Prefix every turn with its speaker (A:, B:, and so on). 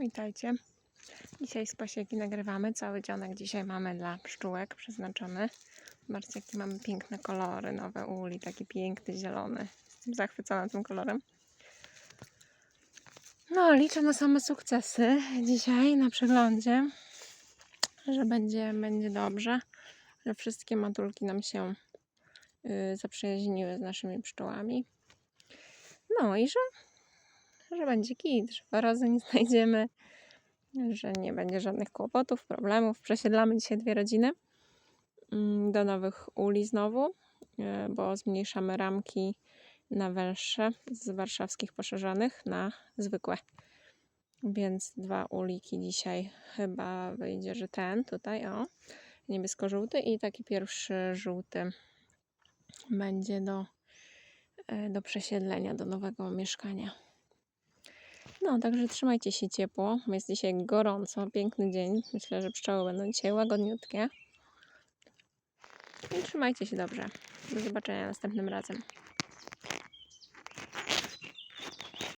A: Witajcie. Dzisiaj z pasieki nagrywamy. Cały dzionek dzisiaj mamy dla pszczółek przeznaczony. Zobaczcie, jakie mamy piękne kolory nowe uli. Taki piękny, zielony. Jestem zachwycona tym kolorem. No, liczę na same sukcesy dzisiaj na przeglądzie. Że będzie, będzie dobrze. Że wszystkie matulki nam się y, zaprzyjaźniły z naszymi pszczołami. No i że że będzie git, że nie znajdziemy, że nie będzie żadnych kłopotów, problemów. Przesiedlamy dzisiaj dwie rodziny mm, do nowych uli znowu, e, bo zmniejszamy ramki na węższe z warszawskich poszerzonych na zwykłe. Więc dwa uliki dzisiaj chyba wyjdzie, że ten tutaj, o, niebiesko-żółty i taki pierwszy żółty będzie do, e, do przesiedlenia, do nowego mieszkania. No, także trzymajcie się ciepło. Jest dzisiaj gorąco, piękny dzień. Myślę, że pszczoły będą dzisiaj łagodniutkie. I trzymajcie się dobrze. Do zobaczenia następnym razem.